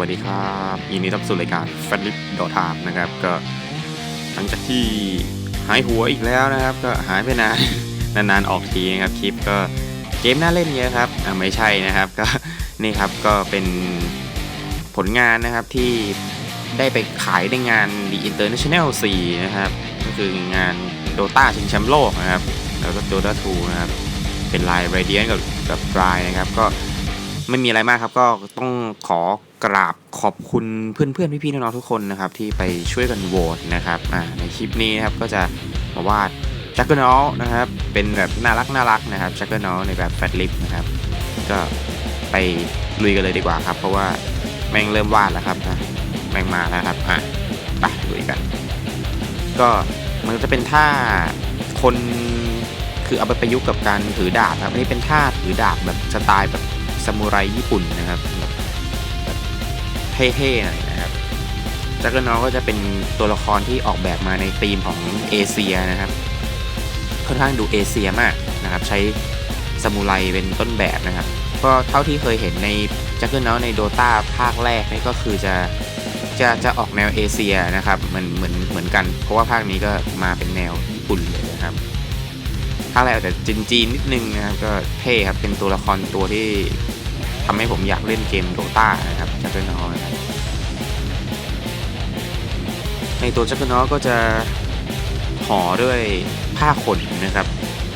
วัสดีครับยินดีต้อนรับสู่รายการแฟนลิปดอทามนะครับก็หลังจากที่หายหัวอีกแล้วนะครับ ก็หายไปนานนานๆออกทีนะครับคลิปก็เกมน่าเล่นเยอะครับอ่าไม่ใช่นะครับก็นี่ครับก็เป็นผลงานนะครับที่ได้ไปขายในงาน The International 4 นะครับก็คืองาน Dota ชิงแชมป์โลกนะครับแล้วก็ Dota 2 นะครับเป็นลาย Radiant กับกับ Dry นะครับก็ ไม่มีอะไรมากครับ ก็ต้องขอกราบขอบคุณเพื่อนๆ พี่ๆ น้องๆ ทุกคนนะครับ ที่ไปช่วยกันโหวตนะครับในคลิปนี้นะครับก็จะมาวาดจักเกอร์นอลนะครับ เป็นแบบน่ารักน่ารักนะครับจักเกอร์นอลในแบบแฟตลิปนะครับ ก็ไปลุยกันเลยดีกว่าครับ เพราะว่าแม่งเริ่มวาดแล้วครับแม่งมาแล้วครับอะไปลุยกัน ก็มันจะเป็นท่าคนคือเอาไปประยุกต์กับการถือดาบครับอันนี้เป็นท่าถือดาบแบบสไตล์แบบ ซามูไรญี่ปุ่นนะครับแบบเท่ๆหน่อยนะครับจักรนอก็จะเป็นตัวละครที่ออกแบบมาในธีมของเอเชียนะครับ ค่อนข้างดูเอเชียมากนะครับ ใช้ซามูไรเป็นต้นแบบนะครับ ก็เท่าที่เคยเห็นในจักรนอในโดตาภาคแรกนี่ก็คือจะจะจะออกแนวเอเชียนะครับเหมือนเหมือนเหมือนกัน เพราะว่าภาคนี้ก็มาเป็นแนวญี่ปุ่นเลยนะครับภาคแรกอาจจะจีนจีนนิดนึงนะครับ ก็เท่ครับเป็นตัวละครตัวที่ ทำให้ผมอยากเล่นเกมโดตานะครับจักรนอนะครับในตัวจักรนอก็จะห่อด้วยผ้าขนนะครับ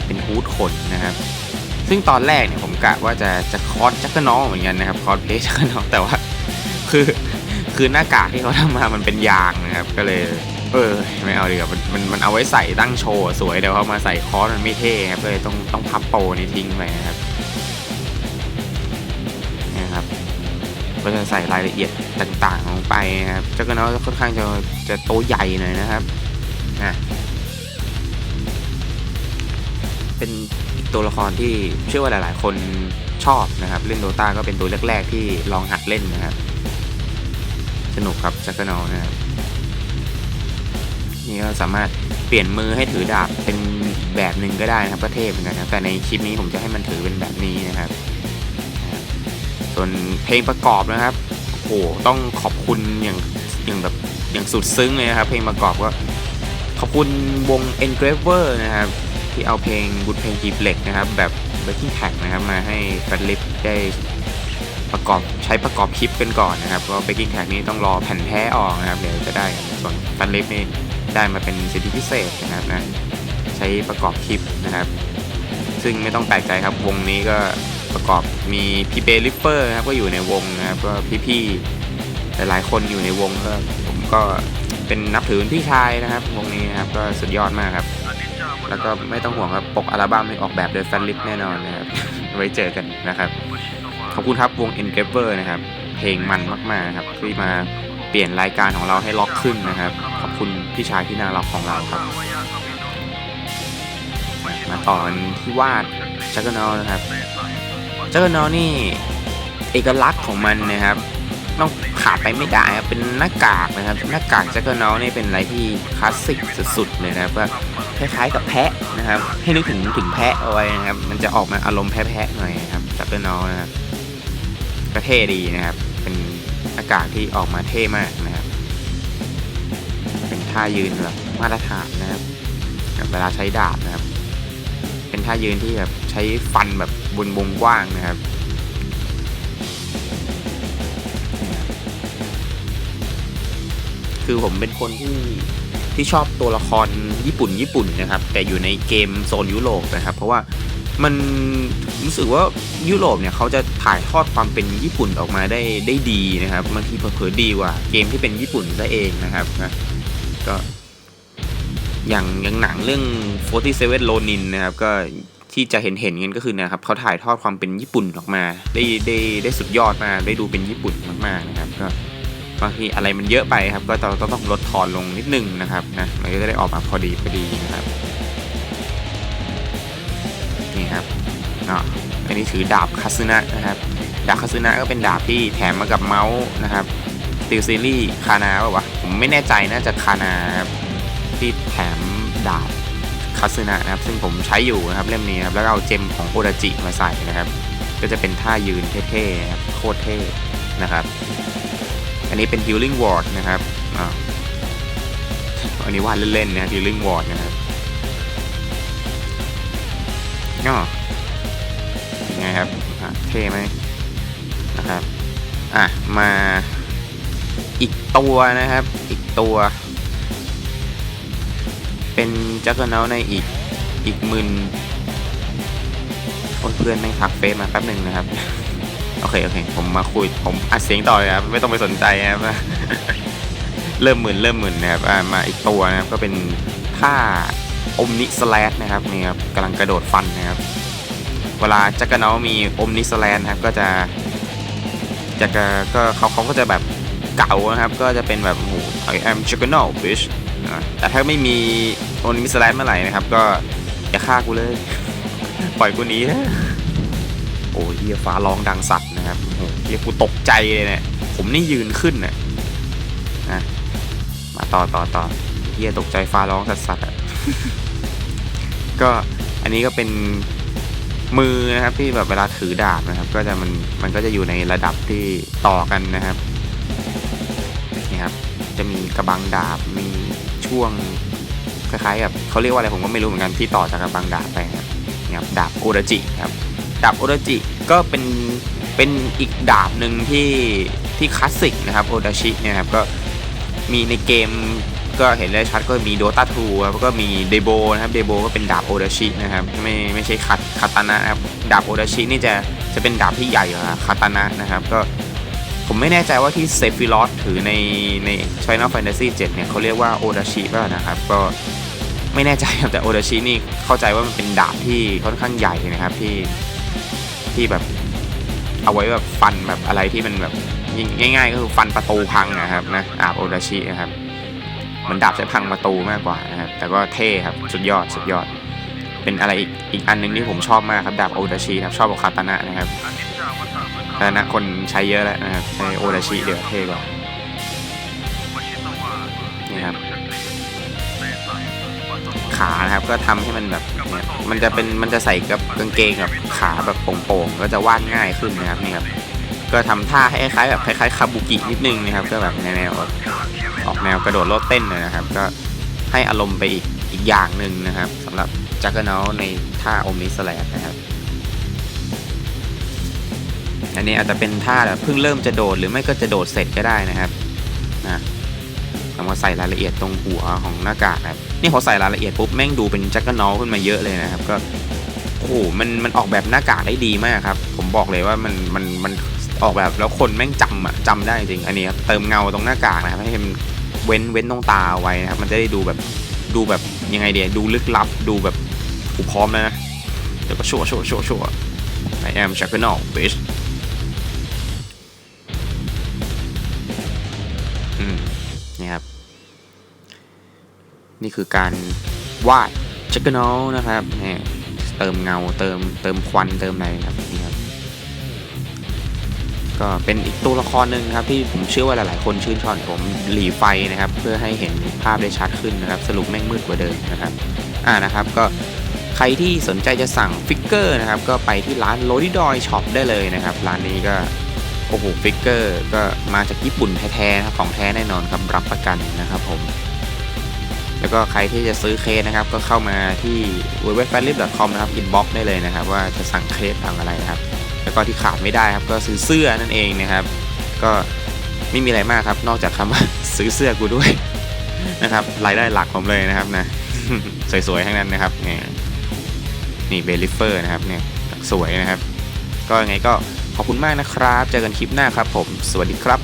เป็นฮูดขนนะครับ ซึ่งตอนแรกเนี่ยผมกะว่าจะจะคอสจักรนอเหมือนกันนะครับคอสเพลจักรนอแต่ว่าคือคือหน้ากากที่เขาทำมามันเป็นยางนะครับ ก็เลย เออไม่เอาดีกว่ามันมันมันเอาไว้ใส่ตั้งโชว์สวยเดี๋ยวเขามาใส่คอสมันไม่เท่ครับเลยต้องต้องพับโปรนี้ทิ้งไปนะครับ ก็จะใส่รายละเอียดต่างๆลงไปนะครับจักรนอค่อนข้างจะจะโตใหญ่หน่อยนะครับอะเป็นตัวละครที่เชื่อว่าหลายๆ คนชอบนะครับ เล่นโดตาก็เป็นตัวแรก ๆ ที่ลองหัดเล่นนะครับ สนุกครับจักรนอนะครับนี่ก็สามารถเปลี่ยนมือให้ถือดาบเป็นแบบหนึ่งก็ได้นะครับก็เทพเหมือนกันนะแต่ในคลิปนี้ผมจะให้มันถือเป็นแบบนี้นะครับ ส่วนเพลงประกอบนะครับโอ้โหต้องขอบคุณอย่างอย่างแบบอย่างสุดซึ้งเลยนะครับ เพลงประกอบก็ขอบคุณวง Engraver นะครับ ที่เอาเพลงบุญเพลงกีบเหล็กนะครับ แบบ backing track นะครับมาให้แฟนลิปได้ประกอบใช้ประกอบคลิปกันก่อนนะครับเพราะ backing track นี้ต้องรอแผ่นแท้ออกนะครับเดี๋ยวจะได้ส่วนแฟนลิปนี่ได้มาเป็นสิทธิพิเศษนะครับนะใช้ประกอบคลิปนะครับ ซึ่งไม่ต้องแปลกใจครับวงนี้ก็ ประกอบมีพี่เบลิปเปอร์นะครับก็อยู่ในวงนะครับก็พี่ๆหลายๆคนอยู่ในวงก็ผมก็เป็นนับถือพี่ชายนะครับวงนี้นะครับก็สุดยอดมากครับ แล้วก็ไม่ต้องห่วงครับปกอัลบั้มนี่ออกแบบโดยแฟนลิปแน่นอนนะครับไว้เจอกันนะครับขอบคุณครับวง e n g a v e r นะครับเพลงมันมากๆนะครับที่มาเปลี่ยนรายการของเราให้ล็อกขึ้นนะครับ ขอบคุณพี่ชายที่น่ารักของเราครับ มาต่อกันที่วาดจักรนอนะครับ จักรนอนี่เอกลักษณ์ของมันนะครับ ต้องขาดไปไม่ได้ครับเป็นหน้ากากนะครับหน้ากากจักรนอนี่เป็นอะไรที่คลาสสิกสุดๆเลยนะครับก็คล้ายๆกับแพะนะครับ ให้นึกถึงถึงแพะเอาไว้นะครับ มันจะออกมาอารมณ์แพะๆหน่อยนะครับจักรนอนะครับก็เท่ดีนะครับ เป็นหน้ากากที่ออกมาเท่มากนะครับ เป็นท่ายืนแบบมาตรฐานนะครับเวลาใช้ดาบนะครับ เป็นท่ายืนที่แบบ ใช้ฟันแบบบนวงกว้างนะครับคือผมเป็นคนที่ที่ชอบตัวละครญี่ปุ่นญี่ปุ่นนะครับ แต่อยู่ในเกมโซนยุโรปนะครับ เพราะว่ามันรู้สึกว่ายุโรปเนี่ยเขาจะถ่ายทอดความเป็นญี่ปุ่นออกมาได้ได้ดีนะครับบางทีเผลอดีกว่า เกมที่เป็นญี่ปุ่นซะเองนะครับนะก็อย่างอย่างหนังเรื่อง47 Ronin นะครับ ก็ ที่จะเห็นเห็นกันก็คือนะครับเขาถ่ายทอดความเป็นญี่ปุ่นออกมา ได้ได้ได้สุดยอดมากได้ดูเป็นญี่ปุ่นมากๆนะครับก็บางทีอะไรมันเยอะไปครับ ก็ต้องต้องลดทอนลงนิดนึงนะครับนะมันก็จะได้ออกมาพอดีพอดีนะครับนี่ครับเนาะอันนี้ถือดาบคาซึนะนะครับดาบคาซึนะก็เป็นดาบที่แถมมากับเมาส์นะครับติลซีรีส์คานาป่าวะผมไม่แน่ใจน่าจะคานาครับที่แถมดาบ คาซึนะนะครับซึ่งผมใช้อยู่นะครับเล่มนี้ครับแล้วก็เอาเจมของโอดาจิมาใส่นะครับ ก็จะเป็นท่ายืนเท่ๆนะครับโคตรเท่นะครับ อันนี้เป็น healing ward นะครับอ,อันนี้วาดเล่นๆนะ healing ward นะครับก็ยังไงครับเท่ไหมนะครับ อะ มาอีกตัวนะครับ อีกตัว เป็นจักรเนาในอีกอีกหมื่นคนเพื่อนแม่ทักเฟซมาแป๊บหนึ่งนะครับ โอเค โอเค ผมมาคุย ผมอัดเสียงต่อเลยครับ ไม่ต้องไปสนใจนะครับ เริ่มหมื่นเริ่มหมื่นนะครับมาอีกตัวนะครับ ก็เป็นท่าอมนิสแลดนะครับนี่ครับกำลังกระโดดฟันนะครับ เวลาจักรเนามีอมนิสแลดนะครับ ก็จะจะก็ก็เขาเขาก็จะแบบเก่านะครับ ก็จะเป็นแบบโอ้โห I am Juggernaut bitch แต่ถ้าไม่มีโอนิมิสแลนเมื่อไหร่นะครับ ก็อย่าฆ่ากูเลย ปล่อยกูหนีนะโอ้ยเฮียฟ้าร้องดังสัตว์นะครับโอ้โหเฮียกูตกใจเลยเนี่ยผมนี่ยืนขึ้นน่ะนะมาต่อต่อต่อเฮียตกใจฟ้าร้องสัตว์สัตว์อะก็อันนี้ก็เป็นมือนะครับที่แบบเวลาถือดาบนะครับ ก็จะมันมันก็จะอยู่ในระดับที่ต่อกันนะครับนี่ครับ จะมีกระบังดาบมี่วงคล้ายๆกับเขาเรียกว่าอะไรผมก็ไม่รู้เหมือนกันที่ต่อจากกระบังดาบไปครับนี่ครับดาบโอดาจิครับดาบโอดาจิก็เป็นเป็นอีกดาบหนึ่งที่ที่คลาสสิกนะครับโอดาชิเนี่ยครับก็มีในเกมก็เห็นได้ชัดก็มีโดตาทูครับก็มีเดโบนะครับเดโบก็เป็นดาบโอดาชินะครับไม่ไม่ใช่คัตคาตานะครับดาบโอดาชินี่จะจะเป็นดาบที่ใหญ่กว่าคาตานะนะครับก็ ผมไม่แน่ใจว่าที่เซฟิลอสถือในใน Final Fantasy 7 เนี่ยเขาเรียกว่าโอดาชิป่ะนะครับ ก็ไม่แน่ใจครับแต่โอดาชินี่เข้าใจว่ามันเป็นดาบที่ค่อนข้างใหญ่นะครับที่ที่แบบเอาไว้แบบฟันแบบอะไรที่มันแบบง่าย ๆ ก็คือฟันประตูพังนะครับนะดาบโอดาชินะครับเหมันดาบใช้พังประตูมากกว่านะครับแต่ก็เท่ครับสุดยอดสุดยอด เป็นอะไรอีกอีกอันหนึงที่ผมชอบมากครับดาบโอดาชิครับชอบกว่าคาตานะนะครับ คาตานะคนใช้เยอะแล้วนะครับใช้โอดาชิเดี๋ยวเท่กว่านี่ครับขานะครับก็ทำให้มันแบบเนี่ยมันจะเป็นมันจะใส่กับกางเกงกับขาแบบโป่งๆก็จะวาดง่ายขึ้นนะครับนี่ครับก็ทำท่าให้คล้ายๆแบบคล้ายๆคาบุกินิดนึงนะครับ ก็แบบแนวออกแนวกระโดดโลดเต้นเลยนะครับ ก็ให้อารมณ์ไปอีกอีกอย่างหนึ่งนะครับสำหรับจักรเนาในท่าโอมิสแลดนะครับ อันนี้อาจจะเป็นท่าแบบเพิ่งเริ่มจะโดดหรือไม่ก็จะโดดเสร็จก็ได้นะครับนะเรามาใส่รายละเอียดตรงหัวของหน้ากากนะครับนี่พอใส่รายละเอียดปุ๊บแม่งดูเป็นจักรนอลขึ้นมาเยอะเลยนะครับก็โอ้โหมันมันออกแบบหน้ากากได้ดีมากครับ ผมบอกเลยว่ามันมันมันออกแบบแล้วคนแม่งจำอะจำได้จริงอันนี้ครับเติมเงาตรงหน้ากากนะครับให้มันเว้นเว้นตรงตาเอาไว้นะครับ มันจะได้ดูแบบดูแบบยังไงเดียดูลึกลับดูแบบกูพร้อมแล้วนะเดี๋ยวก็โชว์โชว์โชว์โชว์ I am Jackal Bitch นี่คือการวาดจักรนอลนะครับเนี่ยเติมเงาเติมเติมควันเติมอะไรครับนี่ครับ ก็เป็นอีกตัวละครหนึ่งนะครับที่ผมเชื่อว่าหลายๆ คนชื่นชอบผมหลีไฟนะครับ เพื่อให้เห็นภาพได้ชัดขึ้นนะครับ สรุปแม่งมืดกว่าเดิมนะครับอ่านะครับก็ใครที่สนใจจะสั่งฟิกเกอร์นะครับ ก็ไปที่ร้านโ o ดิดอยช็อปได้เลยนะครับ ร้านนี้ก็โอ้โหฟิกเกอร์ก็มาจากญี่ปุ่นแท้ๆนะครับของแท้แน่นอนครับรับประกันนะครับผม แล้วก็ใครที่จะซื้อเคสนะครับ ก็เข้ามาที่ w w w f a n l i p c o m นะครับอินบ็อกได้เลยนะครับ ว่าจะสั่งเคสสั่งอะไรนะครับ แล้วก็ที่ขาดไม่ได้ครับ ก็ซื้อเสื้อนั่นเองนะครับ ก็ไม่มีอะไรมากครับ นอกจากคำว่าซื้อเสื้อกูด้วยนะครับรายได้หลักผมเลยนะครับนะสวยๆทั้งนั้นนะครับเนี่ยนี่เบลิเฟอร์นะครับเนี่ยสวยนะครับ ก็ยังไงก็ขอบคุณมากนะครับ เจอกันคลิปหน้าครับผม สวัสดีครับ